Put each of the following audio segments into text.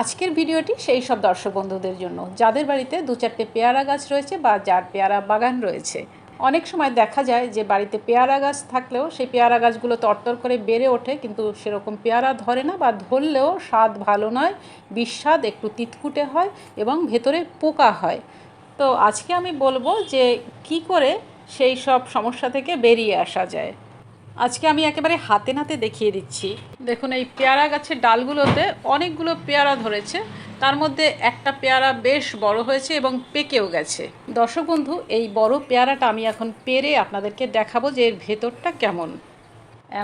আজকের ভিডিওটি সেই সব দর্শক বন্ধুদের জন্য। যাদের বাড়িতে দু চারটে পেয়ারা গাছ রয়েছে বা যার পেয়ারা বাগান রয়েছে। অনেক সময় দেখা যায় যে বাড়িতে পেয়ারা গাছ থাকলেও সেই পেয়ারা গাছগুলো তরতর করে বেড়ে ওঠে, কিন্তু সেরকম পেয়ারা ধরে না বা ধরলেও স্বাদ ভালো নয়, বিস্বাদ, একটু তিতকুটে হয় এবং ভেতরে পোকা হয়। তো আজকে আমি বলব যে কি করে সেই সব সমস্যা থেকে বেরিয়ে আসা যায়। আজকে আমি একেবারে হাতে নাতে দেখিয়ে দিচ্ছি। দেখুন, এই পেয়ারা গাছের ডালগুলোতে অনেকগুলো পেয়ারা ধরেছে। তার মধ্যে একটা পেয়ারা বেশ বড় হয়েছে এবং পেকেও গেছে। দর্শক বন্ধু, এই বড় পেয়ারাটা আমি এখন পেরে আপনাদেরকে দেখাবো যে এর ভেতরটা কেমন।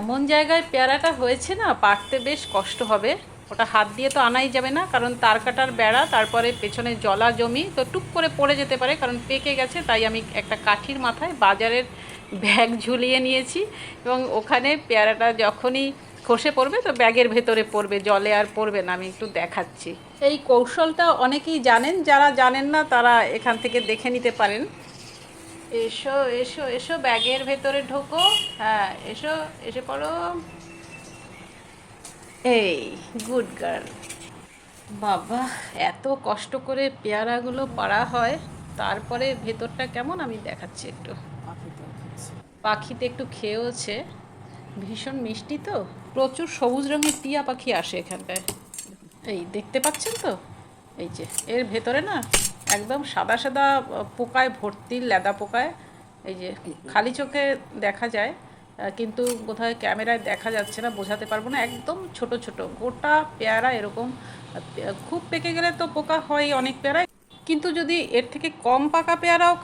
এমন জায়গায় পেয়ারাটা হয়েছে না, পাড়তে বেশ কষ্ট হবে। ওটা হাত দিয়ে তো আনাই যাবে না, কারণ তার কাটার বেড়া, তারপরে পেছনে জলা জমি, তো টুক করে পড়ে যেতে পারে, কারণ পেকে গেছে, তাই আমি একটা কাঠির মাথায় বাজারের ব্যাগ ঝুলিয়ে নিয়েছি এবং ওখানে পেয়ারাটা যখনই খসে পড়বে তো ব্যাগের ভেতরে পড়বে, জলে আর পড়বে না, আমি একটু দেখাচ্ছি। এই কৌশলটা অনেকেই জানেন, যারা জানেন না তারা এখান থেকে দেখে নিতে পারেন। এসো এসো এসো, ব্যাগের ভেতরে ঢোকো। হ্যাঁ এসো, এসে পড়ো। এই গুড গার্ল বাবা, এত কষ্ট করে পেয়ারাগুলো পাড়া হয়, তারপরে ভেতরটা কেমন আমি দেখাচ্ছি একটু। পাখিতে একটু খেয়েওছে। ভীষণ মিষ্টি তো। প্রচুর সবুজ রঙের টিয়া পাখি আসে এখানটায় এই দেখতে পাচ্ছেন তো? এই যে, এর ভেতরে না একদম সাদা সাদা পোকায় ভর্তি, লেদা পোকায়, এই যে খালি চোখে দেখা যায় কিন্তু বোধহয় ক্যামেরায় দেখা যাচ্ছে না, বোঝাতে পারব না। একদম ছোট ছোট, গোটা পেয়ারা এরকম। খুব পেকে গেলে তো পোকা হয় অনেক পেয়ারায় কিন্তু যদি এর থেকে কম পাকা পেয়ারাও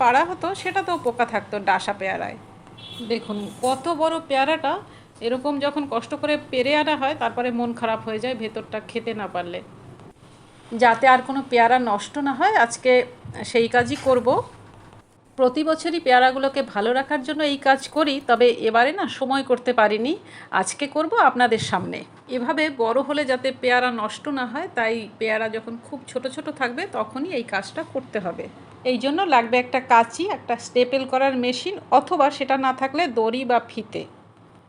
পাড়া হতো সেটা তো পোকা থাকতো ডাসা পেয়ারায়। দেখুন, কত বড় পেয়ারাটা, এরকম যখন কষ্ট করে পেরে আনা হয়, তারপরে মন খারাপ হয়ে যায় ভেতরটা খেতে না পারলে। যাতে আর কোনো পেয়ারা নষ্ট না হয়, আজকে সেই কাজই করব। প্রতি বছরই পেয়ারাগুলোকে ভালো রাখার জন্য এই কাজ করি, তবে এবারে না সময় করতে পারিনি। আজকে করব আপনাদের সামনে। এভাবে বড় হলে যাতে পেয়ারা নষ্ট না হয়, তাই পেয়ারা যখন খুব ছোট ছোট থাকবে, তখনই এই কাজটা করতে হবে। এই জন্য লাগবে একটা কাঁচি, একটা স্টেপেল করার মেশিন, অথবা সেটা না থাকলে দড়ি বা ফিতে।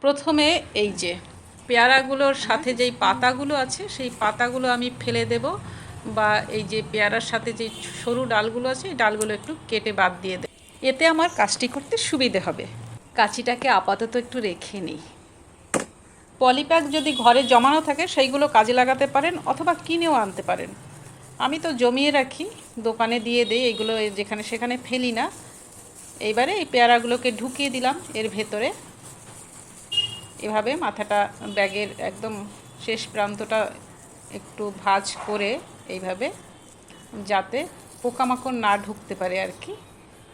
প্রথমে এই যে পেয়ারাগুলোর সাথে যেই পাতাগুলো আছে, সেই পাতাগুলো আমি ফেলে দেব, বা এই যে পেয়ারার সাথে যে সরু ডালগুলো আছে, এই ডালগুলো একটু কেটে বাদ দিয়ে দেব। এতে আমার কাজটি করতে সুবিধে হবে। কাঁচিটাকে আপাতত একটু রেখে নিই। পলিপ্যাক যদি ঘরে জমানো থাকে, সেইগুলো কাজে লাগাতে পারেন অথবা কিনেও আনতে পারেন। আমি তো জমিয়ে রাখি, দোকানে দিয়ে দিই, এগুলো যেখানে সেখানে ফেলি না। এইবারে এই পেয়ারাগুলোকে ঢুকিয়ে দিলাম এর ভেতরে। এভাবে মাথাটা ব্যাগের একদম শেষ প্রান্তটা একটু ভাঁজ করে এইভাবে যাতে পোকামাকড় না ঢুকতে পারে আর কি।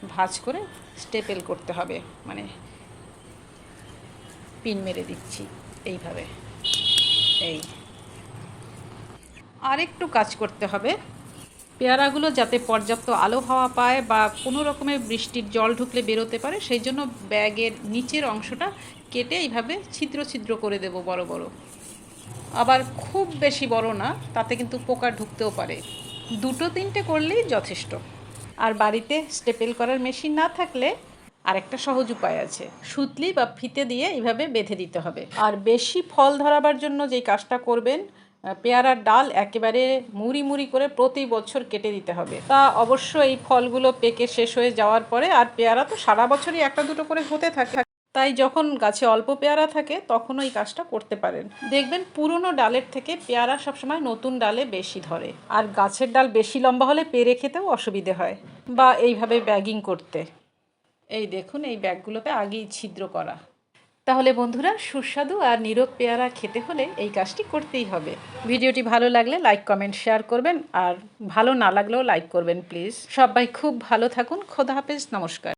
ভাঁজ করে স্টেপেল করতে হবে। মানে পিন মেরে দিচ্ছি এইভাবে। এই। আর একটু কাজ করতে হবে। পেয়ারাগুলো যাতে পর্যাপ্ত আলো হাওয়া পায় বা কোনো রকমের বৃষ্টির জল ঢুকলে বেরোতে পারে, সেই জন্য ব্যাগের নিচের অংশটা কেটে এইভাবে ছিদ্র ছিদ্র করে দেব বড় বড়। আবার খুব বেশি বড় না, তাতে কিন্তু পোকা ঢুকতেও পারে। দুটো তিনটে করলেই যথেষ্ট। আর বাড়িতে স্টেপেল করার মেশিন না থাকলে আর একটা সহজ উপায় আছে। সুতলি বা ফিতে দিয়ে এইভাবে বেঁধে দিতে হবে। আর বেশি ফল ধরাবার জন্য যেই কাজটা করবেন পেয়ারার ডাল একেবারে মুড়ি মুড়ি করে প্রতি বছর কেটে দিতে হবে। তা অবশ্য এই ফলগুলো পেকে শেষ হয়ে যাওয়ার পরে আর পেয়ারা তো সারা বছরই একটা দুটো করে হতে থাকে। তাই যখন গাছে অল্প পেয়ারা থাকে তখন ওই কাজটা করতে পারেন। দেখবেন পুরনো ডালের থেকে পেয়ারা সবসময় নতুন ডালে বেশি ধরে। আর গাছের ডাল বেশি লম্বা হলে পেরে খেতেও অসুবিধে হয়। বা এইভাবে ব্যাগিং করতে। এই দেখুন, এই ব্যাগগুলোতে আগেই ছিদ্র করা। তাহলে বন্ধুরা, সুস্বাদু আর নীরব পেয়ারা খেতে হলে এই কাজটি করতেই হবে। ভিডিওটি ভালো লাগলে লাইক, কমেন্ট, শেয়ার করবেন। আর ভালো না লাগলেও লাইক করবেন, প্লিজ। সবাই খুব ভালো থাকুন। খোদা হাফেজ। নমস্কার।